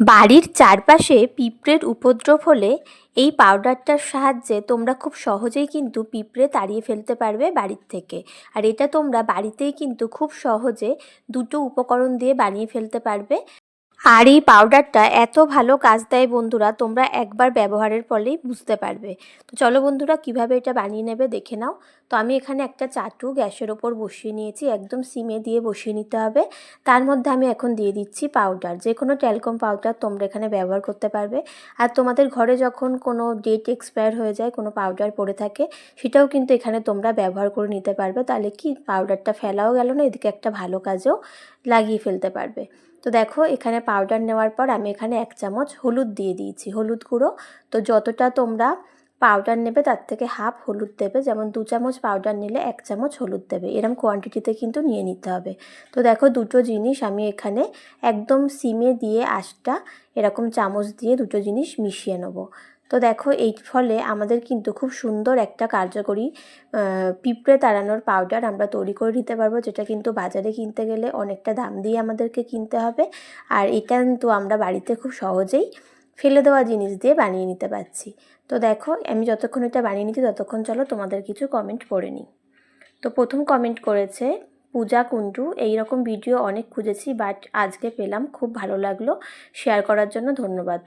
বাড়ির চারপাশে পিঁপড়ের উপদ্রব হলে এই পাউডারটার সাহায্যে তোমরা খুব সহজেই কিন্তু পিঁপড়ে তাড়িয়ে ফেলতে পারবে বাড়ির থেকে। আর এটা তোমরা বাড়িতেই কিন্তু খুব সহজে দুটো উপকরণ দিয়ে বানিয়ে ফেলতে পারবে। আর এই পাউডারটা এত ভালো কাজ দেয় বন্ধুরা, তোমরা একবার ব্যবহারের ফলেই বুঝতে পারবে। তো চলো বন্ধুরা, কীভাবে এটা বানিয়ে নেবে দেখে নাও। তো আমি এখানে একটা চাটু গ্যাসের ওপর বসিয়ে নিয়েছি, একদম সিমে দিয়ে বসিয়ে নিতে হবে। তার মধ্যে আমি এখন দিয়ে দিচ্ছি পাউডার যে কোনো ট্যালকম পাউডার তোমরা এখানে ব্যবহার করতে পারবে। আর তোমাদের ঘরে যখন কোনো ডেট এক্সপায়ার হয়ে যায়, কোনো পাউডার পড়ে থাকে, সেটাও কিন্তু এখানে তোমরা ব্যবহার করে নিতে পারবে। তাহলে কি পাউডারটা ফেলাও গেল না, এদিকে একটা ভালো কাজেও লাগিয়ে ফেলতে পারবে। তো দেখো, এখানে পাউডার নেওয়ার পর আমি এখানে এক চামচ হলুদ দিয়ে দিয়েছি। হলুদ গুঁড়ো। তো যতটা তোমরা পাউডার নেবে, তার থেকে হাফ হলুদ দেবে। যেমন দু চামচ পাউডার নিলে এক চামচ হলুদ দেবে। এরম কোয়ান্টিটিতে কিন্তু নিয়ে নিতে হবে। তো দেখো, দুটো জিনিস আমি এখানে একদম সিমে দিয়ে আঁশটা এরকম চামচ দিয়ে দুটো জিনিস মিশিয়ে নেব। তো দেখো, এই ফলে আমাদের কিন্তু খুব সুন্দর একটা কার্যকরী পিঁপড়ে তাড়ানোর পাউডার আমরা তৈরি করে নিতে পারব, যেটা কিন্তু বাজারে কিনতে গেলে অনেকটা দাম দিয়ে আমাদেরকে কিনতে হবে। আর এটা কিন্তু আমরা বাড়িতে খুব সহজেই ফেলে দেওয়া জিনিস দিয়ে বানিয়ে নিতে পারছি। তো দেখো, আমি যতক্ষণ এটা বানিয়ে নিচ্ছি, ততক্ষণ চলো তোমাদের কিছু কমেন্ট পড়ে নিই। তো প্রথম কমেন্ট করেছে, পূজা কুন্টু এই রকম ভিডিও অনেক খুঁজেছি বাট আজকে পেলাম, খুব ভালো লাগল শেয়ার করার জন্য ধন্যবাদ।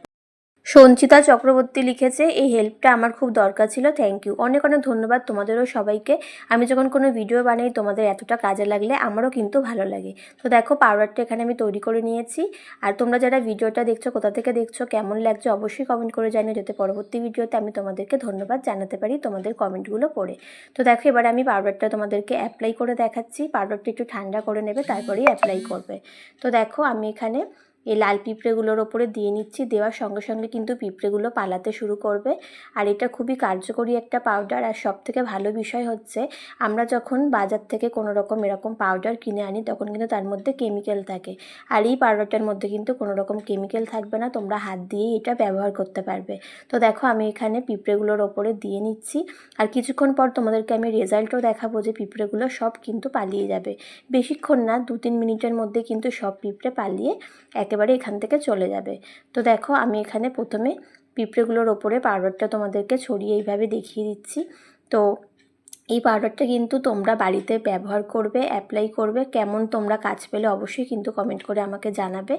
সঞ্চিতা চক্রবর্তী লিখেছে, এই হেল্পটা আমার খুব দরকার ছিল থ্যাংক ইউ অনেক অনেক ধন্যবাদ তোমাদেরও সবাইকে। আমি যখন কোনো ভিডিও বানাই, তোমাদের এতটা কাজে লাগলে আমারও কিন্তু ভালো লাগে। তো দেখো পাউডারটা এখানে আমি তৈরি করে নিয়েছি। আর তোমরা যারা ভিডিওটা দেখছ, কোথা থেকে দেখছ, কেমন লাগছে, অবশ্যই কমেন্ট করে জানিয়ে যাতে পরবর্তী ভিডিওতে আমি তোমাদেরকে ধন্যবাদ জানাতে পারি তোমাদের কমেন্টগুলো পড়ে। তো দেখো, এবার আমি পাউডারটা তোমাদেরকে অ্যাপ্লাই করে দেখাচ্ছি। পাউডারটা একটু ঠান্ডা করে নেবে, তারপরেই অ্যাপ্লাই করবে। তো দেখো, আমি এখানে এই লাল পিঁপড়েগুলোর ওপরে দিয়ে নিচ্ছি। দেওয়ার সঙ্গে সঙ্গে কিন্তু পিঁপড়েগুলো পালাতে শুরু করবে। আর এটা খুবই কার্যকরী একটা পাউডার আর সব থেকে ভালো বিষয় হচ্ছে, আমরা যখন বাজার থেকে কোনো রকম এরকম পাউডার কিনে আনি, তখন কিন্তু তার মধ্যে কেমিক্যাল থাকে। আর এই পাউডারটার মধ্যে কিন্তু কোনো রকম কেমিক্যাল থাকবে না। তোমরা হাত দিয়েই এটা ব্যবহার করতে পারবে। তো দেখো, আমি এখানে পিঁপড়েগুলোর ওপরে দিয়ে নিচ্ছি। আর কিছুক্ষণ পর তোমাদেরকে আমি রেজাল্টও দেখাবো যে পিঁপড়েগুলো সব কিন্তু পালিয়ে যাবে। বেশিক্ষণ না দু তিন মিনিটের মধ্যে কিন্তু সব পিঁপড়ে পালিয়ে এক একেবারে এখান থেকে চলে যাবে। তো দেখো, আমি এখানে প্রথমে পিঁপড়েগুলোর ওপরে পাউডারটা তোমাদেরকে ছড়িয়ে এইভাবে দেখিয়ে দিচ্ছি। তো এই পাউডারটা কিন্তু তোমরা বাড়িতে ব্যবহার করবে অ্যাপ্লাই করবে। কেমন তোমরা কাজ পেলে অবশ্যই কিন্তু কমেন্ট করে আমাকে জানাবে।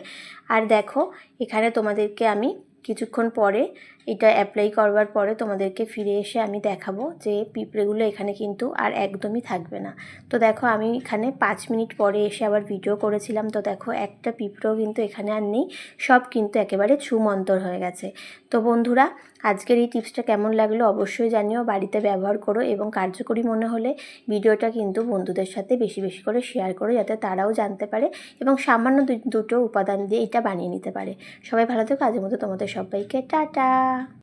আর দেখো, এখানে তোমাদেরকে আমি কিছুক্ষণ পরে এটা অ্যাপ্লাই করবার পরে তোমাদেরকে ফিরে এসে আমি দেখাবো যে পিঁপড়েগুলো এখানে কিন্তু আর একদমই থাকবে না। তো দেখো আমি এখানে পাঁচ মিনিট পরে এসে আবার ভিডিও করেছিলাম। তো দেখো একটা পিঁপড়েও কিন্তু এখানে আর নেই, সব কিন্তু একেবারে ছুমন্তর হয়ে গেছে। তো বন্ধুরা, আজকের এই টিপসটা কেমন লাগল অবশ্যই জানিও, বাড়িতে ব্যবহার করো এবং কার্যকরী মনে হলে ভিডিওটা কিন্তু বন্ধুদের সাথে বেশি বেশি করে শেয়ার করো যাতে তারাও জানতে পারে এবং সামান্য দুটো উপাদান দিয়ে এটা বানিয়ে নিতে পারে। সবাই ভালো থেকো আজের মতো তোমাদের সবাইকে টাটা।